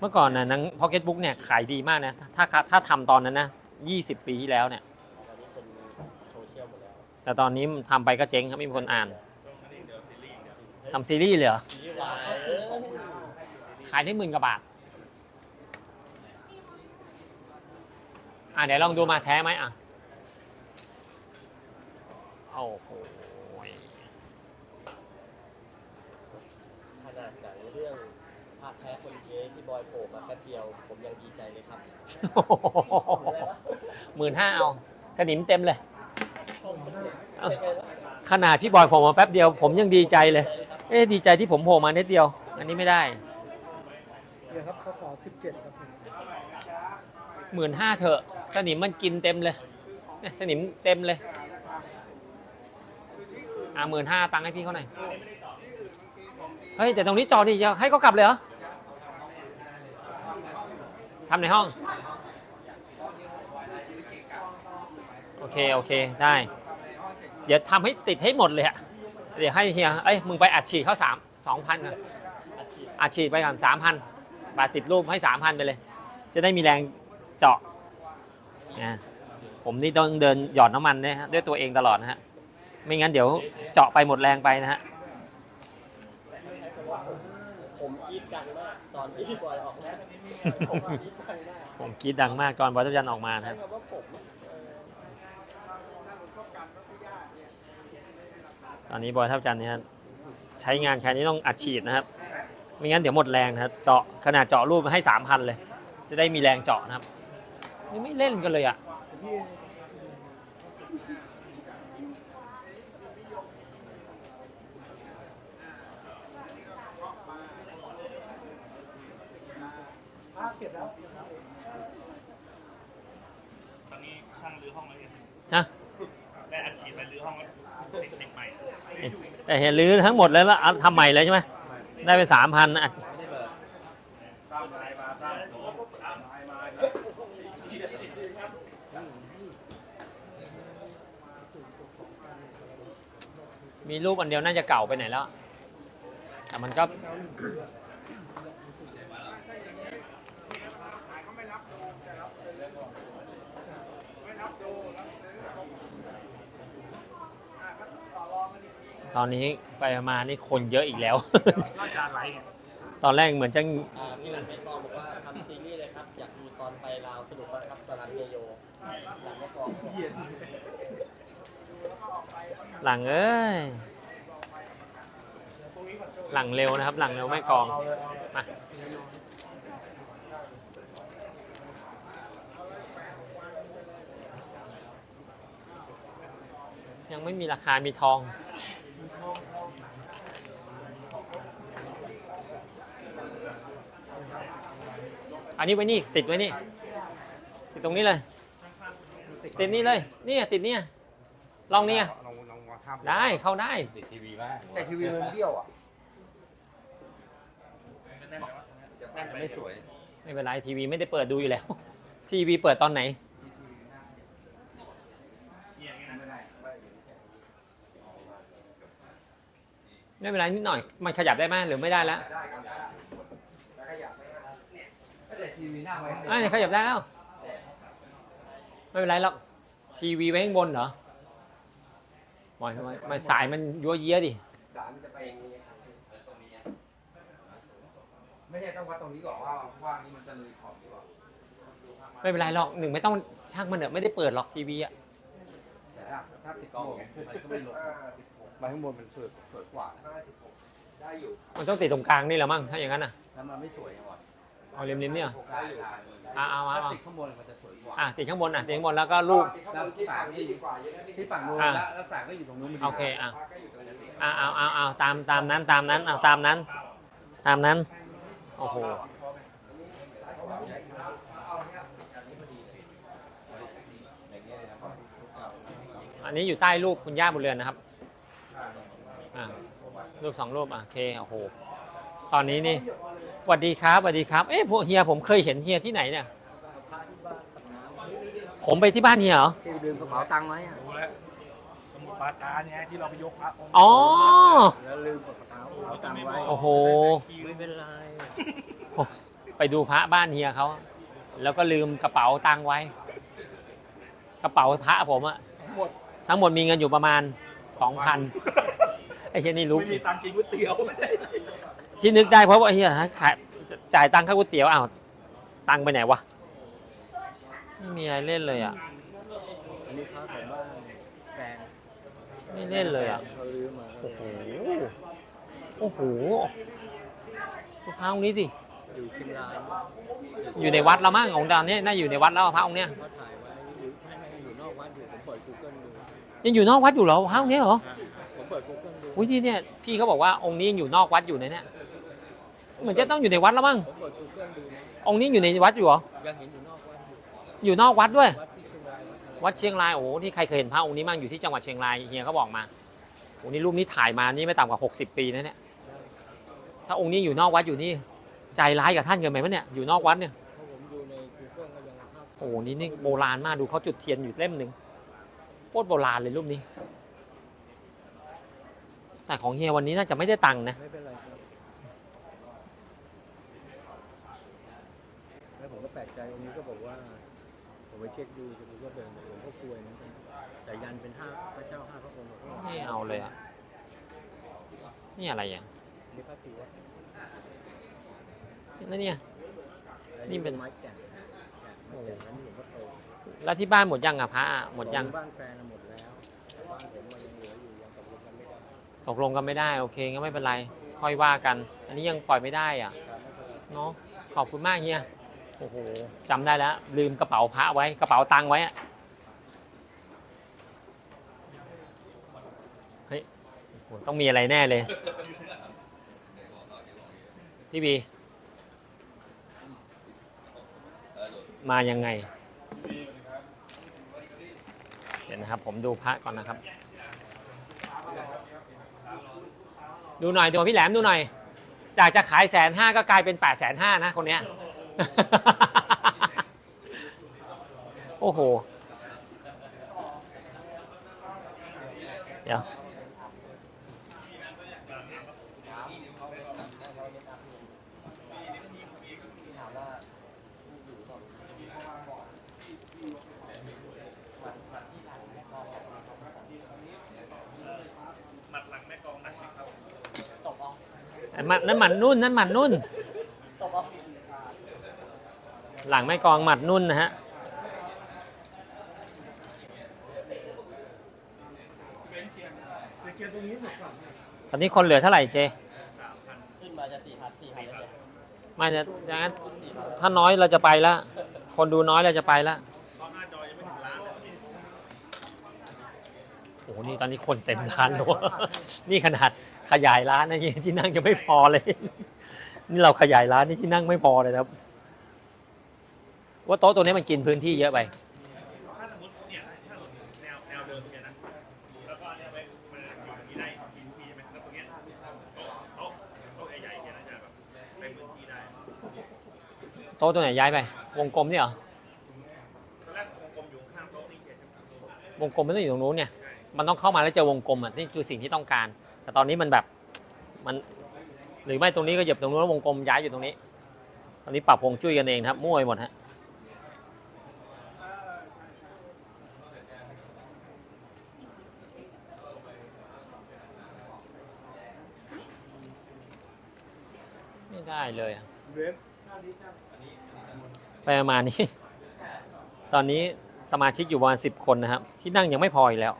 เมื่อก่อนนะหนังพ็อกเก็ตบุ๊กเนี่ยขายดีมากนะถ้าถ้าถ้าทำตอนนั้นนะยี่สิบปีที่แล้วเนี่ย ตอนนี้เป็นโซเชียลหมดแล้วแต่ตอนนี้ทำไปก็เจ๊งครับไม่มีคนอ่านทำซีรีส์เลยเหรอซีรีส์วายเออขายได้หมื่นกว่าบาท อะเดี๋ยวลองดูมาแท้ไหมอะ โอ้โหขนาดหนังเรื่อง ภาคแพ้คนเกย์ที่บอยโผล่มาแป๊บเดียว ผมยังดีใจเลยครับหมื่นห้าเอา สนิมเต็มเลยเอ้าเป็นไงล่ะขนาดพี่บอยผมมาแป๊บเดียว ผมยังดีใจเลย เอ๊ะดีใจที่ผมโผล่มานิดเดียว อันนี้ไม่ได้เดี๋ยวครับเขาขอสิบเจ็ดครับหมื่นห้าเถอะ สนิมมันกินเต็มเลยเนี่ยสนิมเต็มเลย อ่าหมื่นห้าตังค์ให้พี่เขาหน่อย เฮ้ย แต่ตรงนี้จอดีจะให้เขากลับเลยเหรอ ทำในห้อง โอเค โอเค ได้ เดี๋ยวทำให้ติดให้หมดเลยอะเดี๋ยวให้เฮีย เอ้ย มึงไปอัดฉีดเขาสามสองพันก่อนอัดฉีดไปก่อนสามพันบาทติดรูปให้สามพันไปเลย จะได้มีแรงเจาะนะผมนี่ต้องเดินหยอดน้ำมันนะฮะด้วยตัวเองตลอดนะฮะ ไม่งั้นเดี๋ยวเจาะไปหมดแรงไปนะฮะ ผมก รีดดังมากตอนที่บอยออกนะผมกรีดดังมากผมกรีดดังมากก่อนบอลจันออกมานะใช้คำว่าผมตอนนี้บอยทับจันนี่ฮะใช้งานแค่นี้ต้องอัดฉีดนะครับ ไม่งั้นเดี๋ยวหมดแรงนะครับเจาะขนาดเจาะรูปให้สามพันเลย จะได้มีแรงเจาะนะครับนี่ไม่เล่นกันเลยอะ เสร็จแล้วตอนนี้ช่างรื้อห้องแล้วเนี่ยฮะได้อัดฉีดไปรื้อห้องแล้วติดติดใหม่แต่เห็นรื้อทั้งหมดแล้วแล้วเอาทำใหม่เลยใช่ไหมได้ไปสามพันอะมีรูปอันเดียวน่าจะเก่าไปไหนแล้ว แต่มันก็ ตอนนี้ไปมานี่คนเยอะอีกแล้ว ก็จานไรไงตอนแรกเหมือนจะอ่าพี่วันเป็นกองบอกว่าทำซีรีส์เลยครับ อยากดูตอนไปลาวสนุกมากครับสรันเยโยหลังแม่กองหลังเอ้ย หลังเร็วนะครับ หลังเร็วไม่กองมายังไม่มีราคามีทอง อันนี้ไว้นี่ ติดไว้นี่ ติดตรงนี้เลย ติดนี่เลยนี่ไงติดเนี่ยลองเนี่ยลองลองวางภาพได้เข้าได้ ติดทีวีบ้างแต่ทีวีมันเบี้ยวอะน่นไหมวะแน่นไม่สวย ไม่เป็นไรทีวีไม่ได้เปิดดูอยู่แล้ว ทีวีเปิดตอนไหนไม่เป็นไรนิดหน่อย มันขยับได้ไหมหรือไม่ได้แล้ว ทีวีหน้าไว้อ่าเนี่ยขยับได้แล้ว ไม่เป็นไรหรอก ทีวีไว้ข้างบนเหรอมอยมันมันสายมันยัวเยี้ยดิ สารมันจะไปอย่างนี้ครับตรงนี้ไม่ใช่ต้องวัดตรงนี้ก่อนว่าว่านี่มันจะเลยขอบหรือเปล่าไม่เป็นไรหรอกหนึ่งไม่ต้องช่างมันเถอะไม่ได้เปิดหรอกทีวีอะ แต่ถ้าถ้าติดกล้องมันก็ไม่ลงไปข้างบนมันสวยสวยกว่าได้อยู่มันต้องติดตรงกลางนี่แหละมั้งถ้าอย่างนั้นอะ แล้วมันไม่สวยอะ เอาริมๆเนี่ยได้อยู่อะเอาเอาเอาถ้าติดข้างบนมันจะสวยกว่าอะติดข้างบนอะติดข้างบนแล้วก็ลูกแล้วสายที่ที่ฝั่งนู้นอะแล้วแล้วสายก็อยู่ตรงนู้นมันดีโอเคอะอะเอาเอาเอาตามตามนั้นตามนั้นเอาตามนั้น ตามนั้นโอ้โหอันนี้อยู่ใต้รูปคุณย่าบุญเรือนนะครับ อ่ารูปสองรูปอะโอเค โอ้โห ตอนนี้นี่สวัสดีครับสวัสดีครับ เอ๊ะพวกเฮียผมเคยเห็นเฮียที่ไหนเนี่ย ผมไปที่บ้านเฮียเหรอ ที่ลืมกระเป๋าตังค์ไว้อะรู้แล้วสมุดปราการเนี่ยที่เราไปยกพระองค์อ๋อ แล้วลืมกระเป๋าตังค์ไว้โอ้โห ไม่เป็นไรผมไปดูพระบ้านเฮียเขา แล้วก็ลืมกระเป๋าตังค์ไว้ กระเป๋าพระผมอะหมดทั้งหมดมีเงินอยู่ประมาณสองพันไอ้เฮียนี่รู้ไม่มีตังค์กินก๋วยเตี๋ยวที่นึกได้เพราะว่าเฮียฮะขายจ่ายตังค่าก๋วยเตี๋ยวอ้าวตังค์ไปไหนวะไม่มีอะไรเล่นเลยอะ อันนี้พระของบ้านแฟนไม่เล่นเลยอะ เขาลื้อมาโอ้โห โอ้โหดูพระองค์นี้สิ อยู่เชียงรายอยู่ในวัดแล้วมั้งองค์ดาวเนี่ยน่าอยู่ในวัดแล้วอะพระองค์เนี้ยเขาถ่ายไว้อยู่ไม่ไม่อยู่นอกวัดอยู่ผมเปิด Google ดูยังอยู่นอกวัดอยู่เหรอพระองค์เนี้ยเหรออ่าผมเปิด Google ดู อุ้ยที่เนี่ยพี่เขาบอกว่าองค์นี้ยังอยู่นอกวัดอยู่นะเนี่ยเหมือนจะต้องอยู่ในวัดแล้วมั้งผมเปิด Google ดูนะองค์นี้อยู่ในวัดอยู่เหรอยังเห็นอยู่นอกวัดอยู่อยู่นอกวัดด้วย วัดที่เชียงรายวัดอะไรวัดเชียงรายโอ้โหที่ใครเคยเห็นพระองค์นี้มั่งอยู่ที่จังหวัดเชียงรายเฮียเขาบอกมาโอ้โหนี่รูปนี้ถ่ายมานี่ไม่ต่ำกว่า 60 ปีนะเนี่ยถ้าองค์นี้อยู่นอกวัดอยู่นี่ใจร้ายกับท่านเกินไปไหมเนี่ยอยู่นอกวัดเนี่ยเพราะผมดูใน Google ก็ยังภาพโอ้โหนี่นี่โบราณมากดูเขาจุดเทียนอยู่เล่มหนึ่งโคตรโบราณเลยรูปนี้ แต่ของเฮียวันนี้น่าจะไม่ได้ตังค์นะ ไม่เป็นไรครับแล้วผมก็แปลกใจองค์นี้ก็บอกว่า ผมไปเช็คดูผมก็เป็นหลวงพ่อกลวยนะแต่ยันเป็นห้าพระเจ้าห้าพระองค์ไม่เอาเลยอะ นี่อะไรอะนี่พระศิวะนั่นเนี่ย นี่เป็นไม้แก่นแก่นไม้แก่นนั้นหลวงพ่อโตแล้วที่บ้านหมดยังอะพระอะหมดยังบ้านแฟนน่ะหมด ตกลงกันไม่ได้ โอเคงั้นไม่เป็นไร ค่อยว่ากัน อันนี้ยังปล่อยไม่ได้อะเนาะขอบคุณมากเฮียโอ้โหจำได้แล้ว ลืมกระเป๋าพระไว้กระเป๋าตังไว้อะเฮ้ยต้องมีอะไรแน่เลย พี่บีมายังไง เดี๋ยวนะครับ ผมดูพระก่อนนะครับ ดูหน่อยดูพี่แหลมดูหน่อย จากจะขายแสนห้าก็กลายเป็นแปดแสนห้านะคนเนี้ย โอ้โห เดี๋ยว ถามว่า หมัดหลังแม่กองหนักไหมครับ ตกเอา อัน มันนั่นหมัดนุ่นนั่นหมัดนุ่น หลังไม่กองหมัดนุ่นนะฮะตอนนี้คนเหลือเท่าไหร่เจขึ้นมาจะสี่พันสี่พันแล้วเนี่ยไม่จะอย่างนั้นถ้าน้อยเราจะไปแล้วคนดูน้อยเราจะไปแล้วโอ้โหนี่ตอนนี้คนเต็มร้านแล้วนี่ขนาด ขยายร้านนะที่นั่งยังไม่พอเลย นี่เราขยายร้านนี่ที่นั่งไม่พอเลยครับ ว่าโต๊ะตัวนี้มันกินพื้นที่เยอะไปถ้าสมมติเนี่ยถ้าแนวแนวเดิมเนี่ยนะแล้วก็เนี่ยไปมันอยู่ที่ได้กินฟรีใช่ไหมแล้วตรงเนี้ยโต๊ะโต๊ะโต๊ะใหญ่ๆเนี่ยนะจะแบบไปพื้นที่ได้โต๊ะตัวไหนย้ายไป วงกลมนี่เหรอตอนแรกวงกลมอยู่ข้างโต๊ะนี่เฉยๆวงกลมไม่ต้องอยู่ตรงนู้นเนี่ย มันต้องเข้ามาแล้วเจอวงกลมอะนี่คือสิ่งที่ต้องการ แต่ตอนนี้มันแบบมัน หรือไม่ตรงนี้ก็เหยียบตรงนู้นวงกลมย้ายอยู่ตรงนี้ ตอนนี้ปรับวงจุ้ยกันเองครับมั่วไปหมดฮะไม่ได้เลยไปประมาณนี้ ตอนนี้สมาชิกอยู่ประมาณสิบคนนะครับ ที่นั่งยังไม่พออีกแล้ว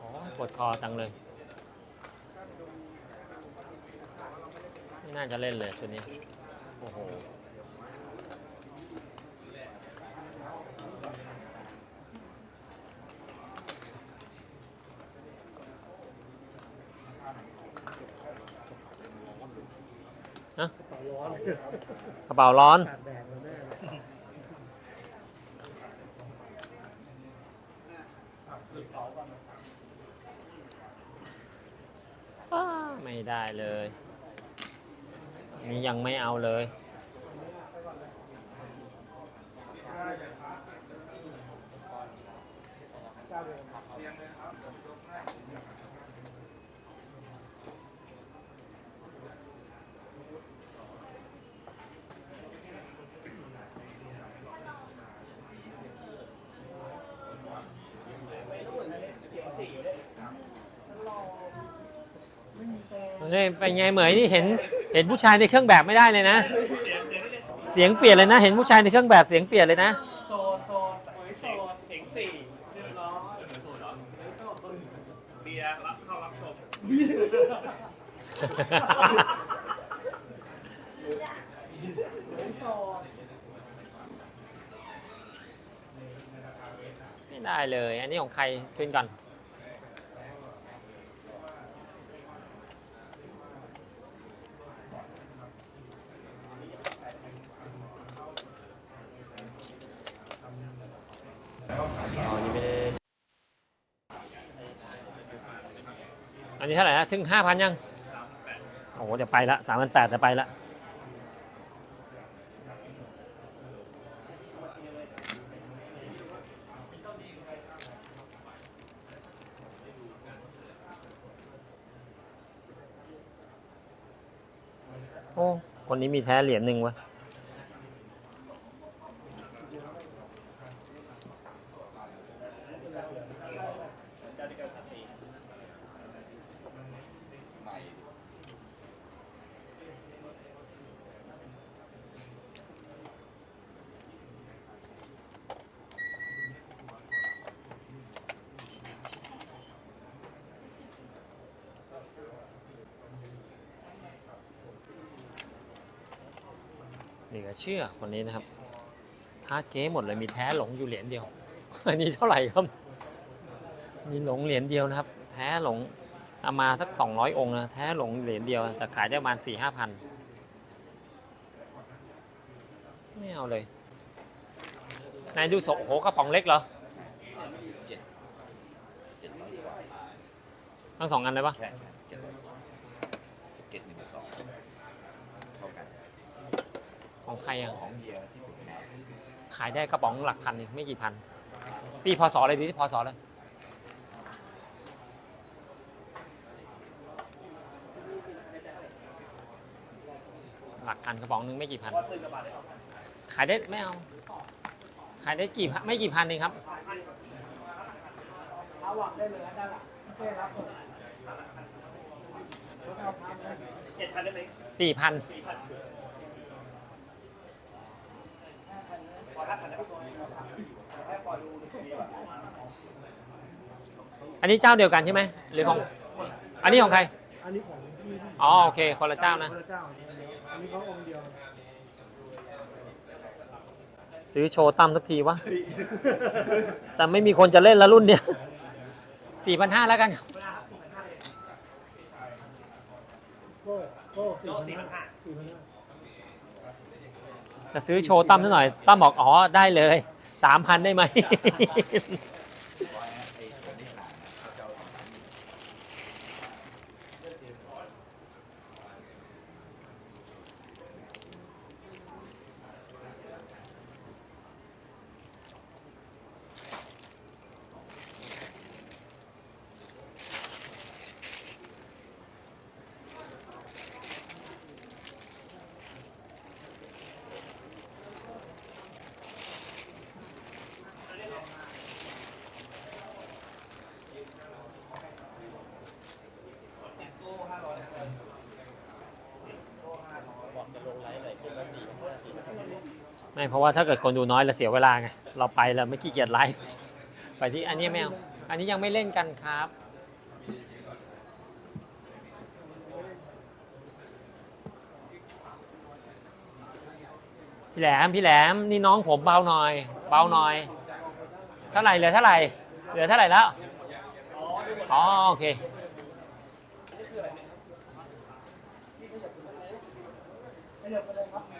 อ๋อปวดคอ จังเลย ไม่น่าจะเล่นเลยชุดนี้ โอ้โหฮะกระเป๋าร้อน ไม่ได้เลยนี่ยังไม่เอาเลย เจ้าเดิครับ ไงเหมยนี่เห็นเห็นผู้ชายในเครื่องแบบไม่ได้เลยนะ เสียงเปลี่ยนเลยนะ เห็นผู้ชายในเครื่องแบบเสียงเปลี่ยนเลยนะโซนโซนเหมยโซนเสียงสี่เรียบร้อยเบียร์รับเข้ารับชมไม่ได้เลย อันนี้ของใครขึ้นก่อน อ๋อ นี่ไม่ได้ อันนี้ เท่าไหร่นะถึงห้าพันยังโอ้โหเดี๋ยวไปละสามพันแปดจะไปละโอ้คนนี้มีแท้เหรียญหนึ่งวะ นี่ก็เชื่อคนนี้นะครับพาเก๊หมดเลยมีแท้หลงอยู่เหรียญเดียว อันนี้เท่าไหร่ครับ มีหลงเหรียญเดียวนะครับ แท้หลงเอามาสักสองร้อยองค์นะแท้หลงเหรียญเดียว แต่ขายได้ประมาณสี่ห้าพันไม่เอาเลยนายดูโสโอ้โหกระป๋องเล็กเหรอทั้งสองอันเลยปะ ใช่ใช่เจ็ดร้อยกว่าเจ็ดหนึ่งสองเท่ากัน ของใครอะของเดียวที่ผมมาขายได้กระป๋องหลักพันเองไม่กี่พัน ปีพศอะไรดีที่พศเลยหลักพันกระป๋องนึงไม่กี่พัน ขายได้ไม่เอา ขายได้กี่พันไม่กี่พันเองครับระวังได้เลยนะด้านหลังไม่ใช่รับหมดเจ็ดพันได้ไหมสี่พัน สี่พันข อห้าพันได้ไหมแค่พอดูดีกว่าอันนี้เจ้าเดียวกันใช่ไหมหรือของ อันนี้ของใคร อันนี้ของพี่อ๋อโอเค คนละเจ้านะ พระเจ้าอันนี้เขาองค์เดียวซื้อโชว์ตั้มสักทีวะ แต่ไม่มีคนจะเล่นแล้วรุ่นเนี้ยสี่พันห้าแล้วกันก็ก็สี่พันห้าสี่พันห้า จะซื้อโชว์ตั้มนิดหน่อยตั้มบอกอ๋อได้เลยสามพันได้ไหม ร้อยไอ้ตัวนี้หนาเขาจะเอาสองพัน บอกจะลงไลฟ์หน่อยคิดว่าสี่ห้าสี่ห้า ไม่เพราะว่าถ้าเกิดคนดูน้อยเราเสียเวลาไงเราไปแล้วไม่ขี้เกียจไลฟ์ไปที่อันนี้ไม่เอาอันนี้ยังไม่เล่นกันครับพี่แหลมพี่แหลมนี่น้องผมเบาหน่อย เบาหน่อย เท่าไหร่เหลือเท่าไหร่เหลือเท่าไหร่แล้วอ๋อโอเคไม่เดี๋ยวไปเลยครับ